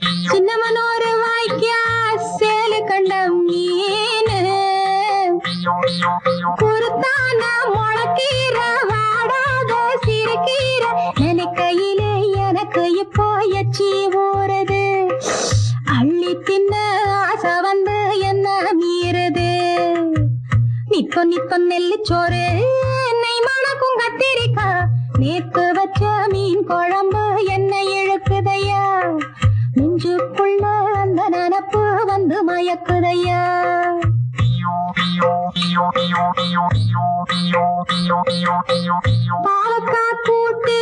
சின்னமனோரு வாய்க்கா சேலு கண்ட மீன். குருத்தான முளக்கீர வாடாத சிறுக்கீர நினைக்கையிலே எனக்கு இப்போ எச்சி ஊறுது. அள்ளி தின்ன ஆசை வந்து என்ன மீறுது. நித்தோ நித்தோ நெல்லு சோறு என்னை மணக்கும் கத்திரிக்கா. நேத்து வச்ச மீன் குழம்பு என்ன இழுக்குதையா. நெஞ்சுக்குள்ள அந்த நினப்பு வந்து மயக்குதையா? பாலக்கா கூட்டு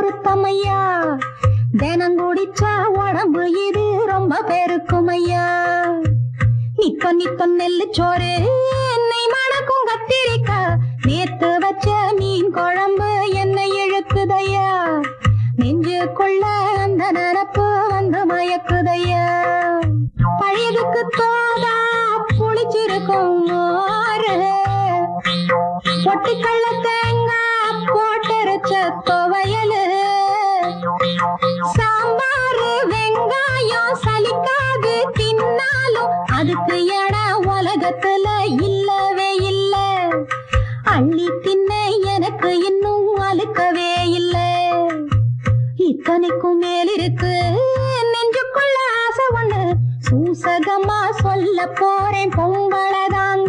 பொருத்தமையா? தினம் குடிச்சா உடம்பு இது ரொம்ப பெருக்குமையா? நிக்க நிக்க நெல்லு சோறு என்னை மணக்கும் கத்திரிக்கா நேத்து வச்ச மீன் குழம்பு என்னை இழுக்குதையா? நெஞ்சுக்குள்ள அந்த நினப்பு வந்து மயக்குதையா? பழையதுக்கு தோதா புளிச்சிருக்கும் மோரு. பொட்டுக்கல்ல தேங்காய் போட்டரைச்ச துவையலு சாம்பார் வெங்காயம் சலிக்காது தின்னாலும் அதுக்கு எட உலகத்துல இல்லவே இல்ல. அள்ளி தின்ன எனக்கு இன்னும் அழுக்கவே இல்ல. இத்தனைக்கும் மேலிருக்கு நெஞ்சுக்குள்ள ஆசை ஒண்ணு. சூசகமா சொல்ல போறேன் பொங்கலதான்